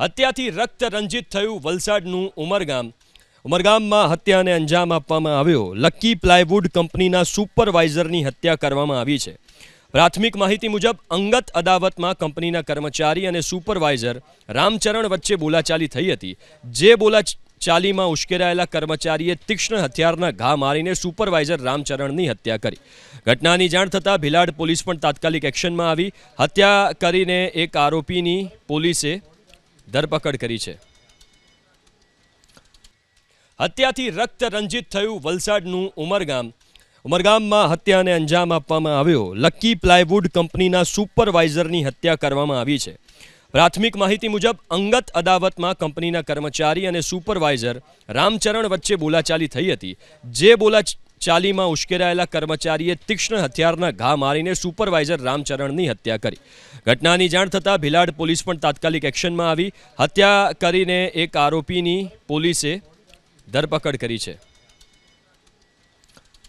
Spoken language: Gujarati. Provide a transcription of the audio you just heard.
હત્યાથી રક્ત રંજિત થયું વલસાડનું ઉમરગામ. ઉમરગામમાં હત્યાને અંજામ આપવામાં આવ્યો. લકી પ્લાયવુડ કંપનીના સુપરવાઇઝરની હત્યા કરવામાં આવી છે. પ્રાથમિક માહિતી મુજબ, અંગત અદાવતમાં કંપનીના કર્મચારી અને સુપરવાઇઝર રામચરણ વચ્ચે બોલાચાલી થઈ હતી. જે બોલાચાલીમાં ઉશ્કેરાયેલા કર્મચારીએ તીક્ષ્ણ હથિયારના ઘા મારીને સુપરવાઇઝર રામચરણની હત્યા કરી. ઘટનાની જાણ થતાં ભિલાડ પોલીસ પણ તાત્કાલિક એક્શનમાં આવી. હત્યા કરીને એક આરોપીની પોલીસે ધરપકડ કરી છે. હત્યાથી રક્ત રંજિત થયું વલસાડનું ઉમરગામ. ઉમરગામમાં હત્યાને અંજામ આપવામાં આવ્યો. લકી પ્લાયવુડ કંપનીના સુપરવાઇઝરની હત્યા કરવામાં આવી છે. પ્રાથમિક માહિતી મુજબ, અંગત અદાવતમાં કંપનીના કર્મચારી અને સુપરવાઇઝર રામચરણ વચ્ચે બોલાચાલી થઈ હતી. જે બોલાચાલીમાં ઉશ્કેરાયેલા કર્મચારીએ તીક્ષ્ણ હથિયારના ઘા મારીને સુપરવાઇઝર રામચરણની હત્યા કરી. ઘટનાની જાણ થતાં ભિલાડ પોલીસ પણ તાત્કાલિક એક્શનમાં આવી. હત્યા કરીને એક આરોપીની પોલીસે ધરપકડ કરી છે.